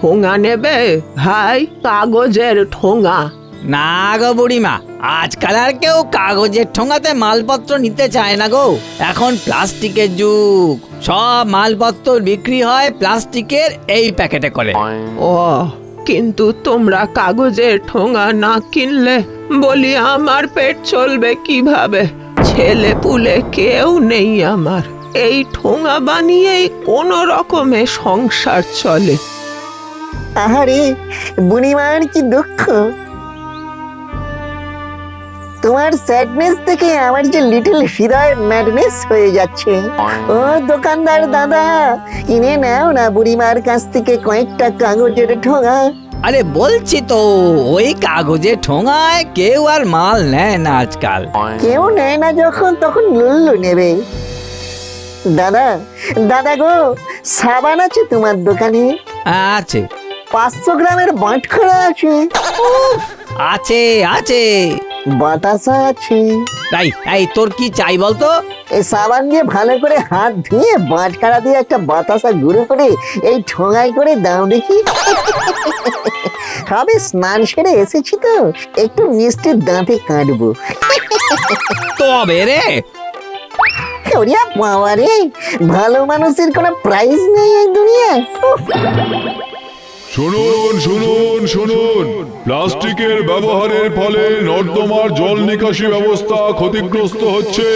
ঠোঙা নেবে? ভাই কাগজের ঠোঙা। না গো বুড়িমা আজকাল আর কেউ কাগজের ঠোঙাতে মালপত্র নিতে চায় না গো। এখন প্লাস্টিকের যুগ। সব মালপত্র বিক্রি হয় প্লাস্টিকের এই প্যাকেটে করে। ও কিন্তু তোমরা কাগজের ঠোঙা না কিনলে বলি আমার পেট চলবে কীভাবে? ছেলে পুলে কেউ নেই আমার। এই ঠোঙা বানিয়েই কোনো রকমে সংসার চলে। আহারে বুড়িমার কি দুঃখ? তোমার স্যাডনেস থেকে আমার যে লিটল হৃদয় ম্যাডনেস হয়ে যাচ্ছে। ও দোকানদার দাদা কিনে নাও না বুড়িমার কাছ থেকে কয়েকটা কাগজের ঠোঙা। আরে বলছি তো ওই কাগজে ঠোঙায় কেউ আর মাল নেয় না আজকাল। কেউ নেয় না যখন তখন লুল্লু নেবে। দাদা দাদা গো সাবান আছে তোমার দোকানে? আছে। পাঁচশো গ্রামের বাঁটখরা আছে। আছে আছে। বাতাসা আছে। তাই এই তোর কি চাই বলতো? এই সাবান দিয়ে ভালো করে হাত ধুয়ে বাঁটখারা দিয়ে একটা বাতাসা গুঁড়ো করে এই ঠোঙায় করে দাও দেখি। হবে স্নান সেরে এসেছি তো। একটু মিষ্টির দাঁতে কাটবো। তবে রে। ওরিয়া বাবা রে ভালো মানুষের কোনো প্রাইজ নেই এই দুনিয়ায়। শুনুন শুনুন শুনুন। প্লাস্টিকের ব্যবহারের ফলে নর্দমার জল নিকাশি ব্যবস্থা ক্ষতিগ্রস্ত হচ্ছে।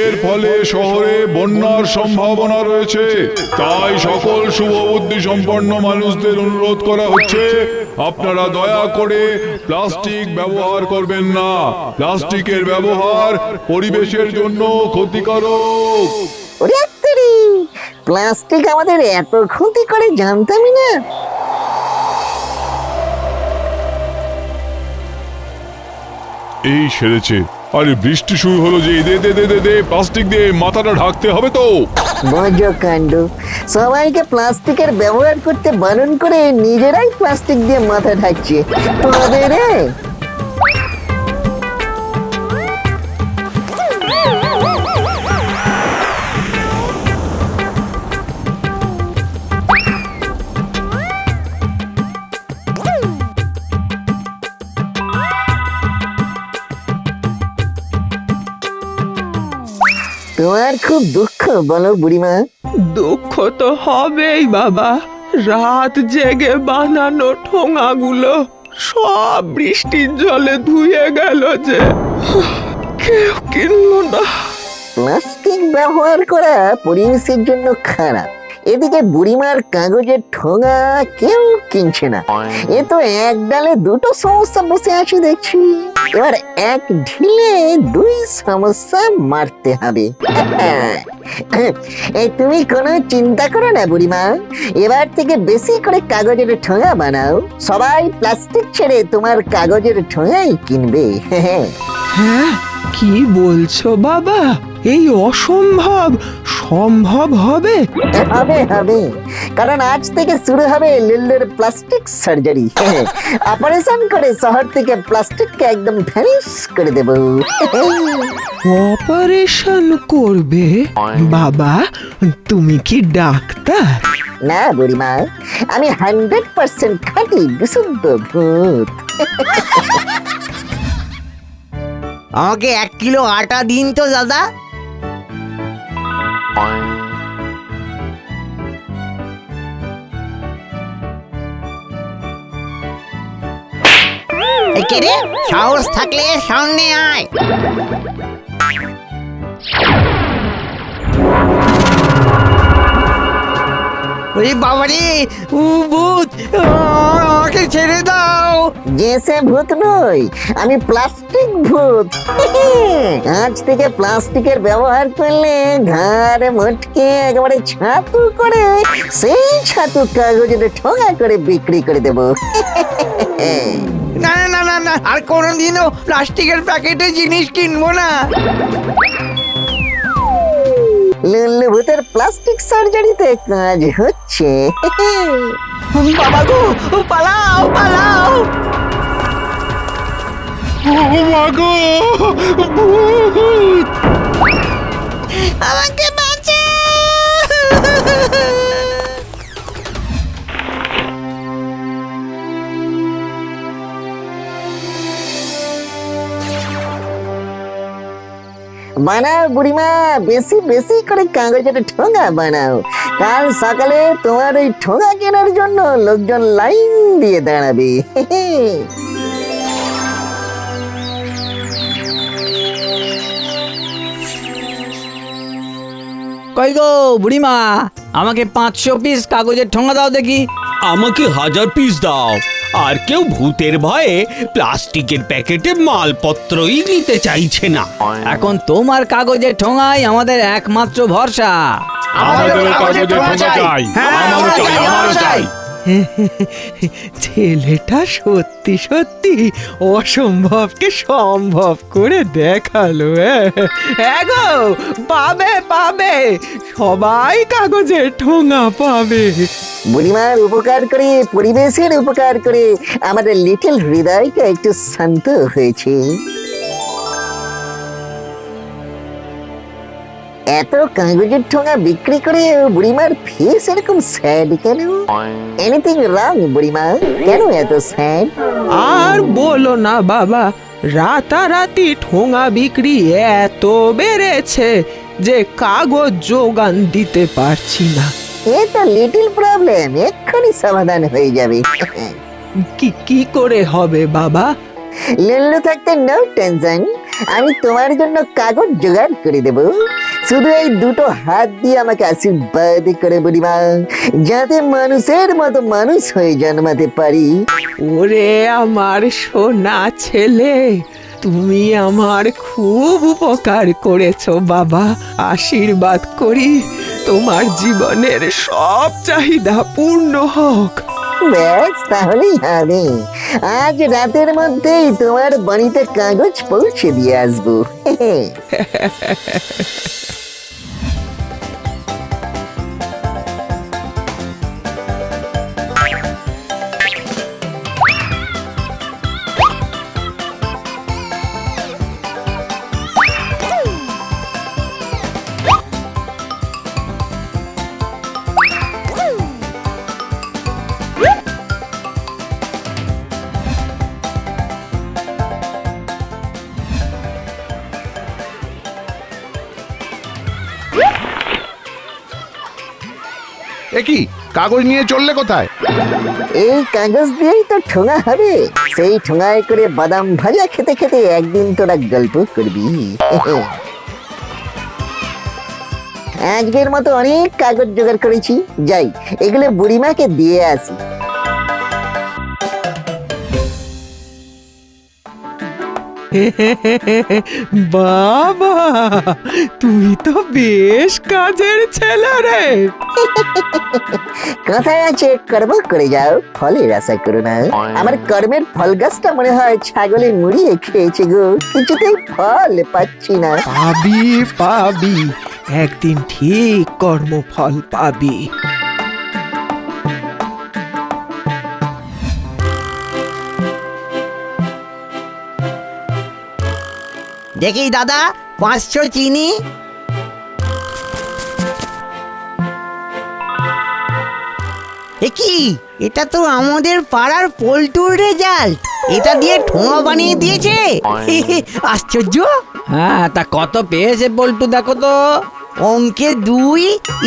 এর ফলে শহরে বন্যার সম্ভাবনা রয়েছে। তাই সকল শুভবুদ্ধি সম্পন্ন মানুষদের অনুরোধ করা হচ্ছে, আপনারা দয়া করে প্লাস্টিক ব্যবহার করবেন না। প্লাস্টিকের ব্যবহার পরিবেশের জন্য ক্ষতিকারক। প্লাস্টিক আমাদের এত ক্ষতি করে, জানতামই না। এই সেরেছে। আরে বৃষ্টি শুরু হলো যে, দে দে দে দে দে প্লাস্টিক দিয়ে মাথাটা ঢাকতে হবে তো। কাণ্ড। সবাইকে প্লাস্টিকের ব্যবহার করতে বারণ করে নিজেরাই প্লাস্টিক দিয়ে মাথা ঢাকছে। তবে রে তোমার খুব দুঃখ বলো বুড়িমা। দুঃখ তো হবেই বাবা। রাত জেগে বানানো ঠোঙাগুলো সব বৃষ্টির জলে ধুয়ে গেল যে কেউ কিনল না। প্লাস্টিক ব্যবহার করা পরিবেশের জন্য খারাপ। এদিকে বুড়িমার কাগজের ঠোঙা কেউ কিনছে না। এ তো এক ডালে দুটো সমস্যা বসে আছে দেখছি। এবার এক ঢিলে দুই সমস্যা মারতে হবে। তুমি কোনো চিন্তা করো না বুড়িমা। এবার থেকে বেশি করে কাগজের ঠোঙা বানাও। সবাই প্লাস্টিক ছেড়ে তোমার কাগজের ঠোঙাই কিনবে। হ্যাঁ কি বলছো বাবা? এই অসম্ভব। সম্ভব হবে? হবে হবে। কারণ আজ থেকে শুরু হবে লিল্লুর প্লাস্টিক সার্জারি অপারেশন করে শহর থেকে প্লাস্টিককে একদম ফ্যানিশ করে দেব। অপারেশন করবে? বাবা তুমি কি ডাক্তার? না বুড়িমা। আমি হান্ড্রেড পার্সেন্ট খাঁটি বিশুদ্ধ ভূত। আমাকে এক কিলো আটা দিন তো, দাদা। সাহস থাকলে সামনে আয়। ওরে বাবারে, ও ভূত আমাকে ছেড়ে দাও। সে ভূত নই, আমি প্লাস্টিক ভূত। আজ থেকে প্লাস্টিকের ব্যবহার করলে ঘাড় মটকে একেবারে ছাতু করে, সেই ছাতু কাগজের ঠোঙা করে বিক্রি করে দেব। না না না না, আর কোনোদিনও প্লাস্টিকের প্যাকেটে জিনিস কিনবো না। প্লাস্টিক সার্জারিতে কাজ হচ্ছে। বাবা গো পালাও পালাও। মাগো ভূত। আমাকে বাঁচা বানাও বুড়িমা বেশি বেশি করে কাগজের ঠোঙা বানাও। কাল সকালে তোমার ওই ঠোঙা কেনার জন্য লোকজন লাইন দিয়ে দাঁড়াবে। কই গো বুড়িমা আমাকে পাঁচশো পিস কাগজের ঠোঙা দাও দেখি। আমাকে হাজার পিস দাও। আর কেউ ভূতের ভয়ে প্লাস্টিকের প্যাকেটে মালপত্রই নিতে চাইছে না। এখন তোমার কাগজের ঠোঙাই আমাদের একমাত্র ভরসা। আমাদের কাগজের ঠোঙা চাই। আমারও চাই। আমারও চাই। ছেলেটা সত্যি সত্যি অসম্ভবকে সম্ভব করে দেখাল হ্যাঁ। গো, পাবে পাবে। সবাই কাগজের ঠোঙা পাবে। বুড়িমার উপকার করে, পরিবেশের উপকার করে আমাদের লিটল হৃদয়টা একটু শান্ত হয়েছে। এত কাগজের ঠোঙা বিক্রি করে বুড়িমার ফেস এরকম স্যাড কেন? এনিথিং রং বুড়িমা? কেন এত স্যাড আর বলো না বাবা রাতারাতি ঠোঙা বিক্রি এত বেড়েছে যে কাগজ যোগান দিতে পারছি না। এ তো লিটল প্রবলেম এক্ষুনি সমাধান হয়ে যাবে। কি কি করে হবে বাবা? লুল্লু থাকতে নো টেনশন আমি তোমার জন্য কাগজ জোগাড় করে দেব। শুধু এই দুটো হাত দিয়ে আমাকে আশীর্বাদ করে বুড়িমা, যাতে মানুষের মতো মানুষ হয়ে জন্মাতে পারি। ওরে আমার সোনা ছেলে, তুমি আমার খুব উপকার করেছ বাবা। আশীর্বাদ করি, তোমার জীবনের সব চাহিদা পূর্ণ হোক। ব্যাস তাহলেই হবে। আজ রাতের মধ্যেই তোমার বাড়িতে কাগজ পৌঁছে দিয়ে আসব। এ কি, কাগজ নিয়ে চললে কোথায়? এই কাগজ দিয়েই তো ঠোঙা হবে। সেই ঠোঙায় করে বাদাম ভাজা খেতে খেতে একদিন তোরা গল্প করবি। আজকের মতো অনেক কাগজ জোগাড় করেছি। যাই, এগুলো বুড়িমাকে দিয়ে আসি। বাবা তুই তো বেশ কাজের ছেলে রে। কথায় আছে? কর্ম করে যাও ফলের আশা করো না। আমার কর্মের ফল গাছটা মনে হয় ছাগলে মুড়িয়ে খেয়েছে গো। কিছুতেই ফল পাচ্ছি না। পাবি পাবি। একদিন ঠিক কর্মফল পাবি। দেখি দাদা পাঁচশো চিনি। এ কি এটা তো আমাদের পাড়ার পল্টুর রেজাল্ট এটা দিয়ে ঠোঙা বানিয়ে দিয়েছে। আশ্চর্য। হ্যাঁ তা কত পেয়েছে বল্টু দেখো তো। অঙ্কে দুই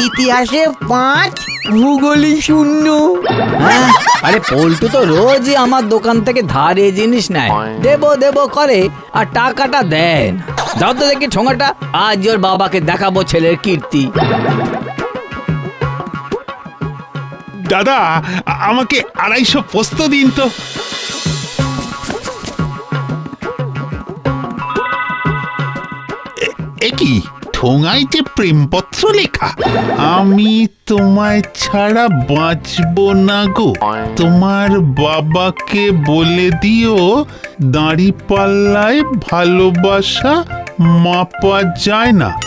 ইতিহাসে পাঁচ ভূগোলে শূন্য। হ্যাঁ? আরে পল্টু তো রোজই আমার দোকান থেকে ধারে জিনিস নেয়। দেবো দেবো করে আর টাকাটা দেন। যাও তো দেখি ঠোঙাটা আজ ওর বাবাকে দেখাবো ছেলের কীর্তি। দাদা আ- আমাকে আড়াইশো পোস্ত দিন তো। এ- এ কি? ঠোঙায় যে প্রেমপত্র লেখা। আমি তোমায় ছাড়া বাঁচবো না গো। তোমার বাবাকে বলে দিও দাঁড়ি পাল্লায় ভালোবাসা মাপা যায় না?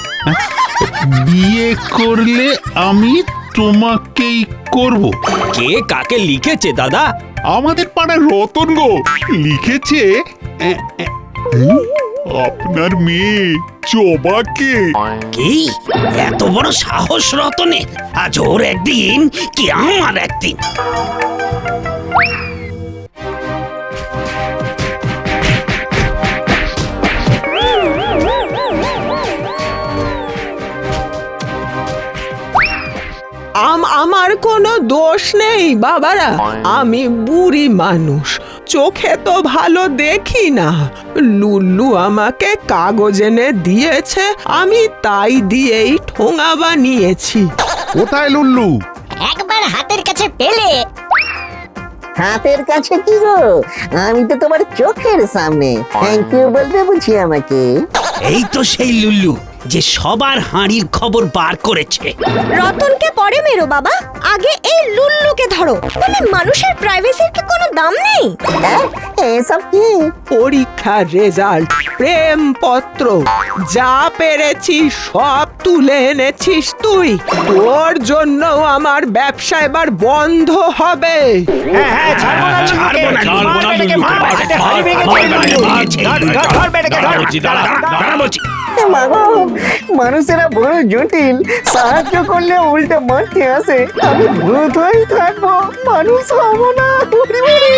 বিয়ে করলে আমি তোমাকেই করব। কে কাকে লিখেছে দাদা? আমাদের পাড়ার রতন গো। লিখেছে এ, এ, হুম, আপনার মেয়ে চোবাকে। কি? এত বড় সাহস রতনে আজ ওর একদিন কি আমার একদিন। আম আমার কোনো দোষ নেই বাবারা। আমি বুড়ি মানুষ। চোখে তো ভালো দেখি না। লুল্লু আমাকে কাগজ এনে দিয়েছে আমি তাই দিয়েই ঠোঙা বানিয়েছি। কোথায় লুল্লু? একবার হাতের কাছে পেলে। হাতের কাছে কি গো? আমি তো তোমার চোখের সামনে। থ্যাংক ইউ বলবে বুঝি আমাকে। এই তো সেই লুল্লু। যে সবার হাঁড়ির খবর বার করেছে। রতনকে পরে মেরো বাবা। আগে এই লুল্লুকে ধরো। মানে মানুষের প্রাইভেসির কি কোনো দাম নেই? হ্যাঁ এসব কি? পরীক্ষার রেজাল্ট প্রেম পত্র যা পেরেছি সব তুলে এনেছিস তুই। তোর জন্য আমার ব্যবসা এবার বন্ধ হবে। ছাড়বো না, ছাড়বো না, মার বেটাকে। দাঁড়া বলছি। এ মাগো। মানুষেরা বড় জটিল, সাহায্য করলে উল্টে মারতে আসে। আমি ভূত হয়ে থাকব, মানুষ হব না। উড়ি উড়ি।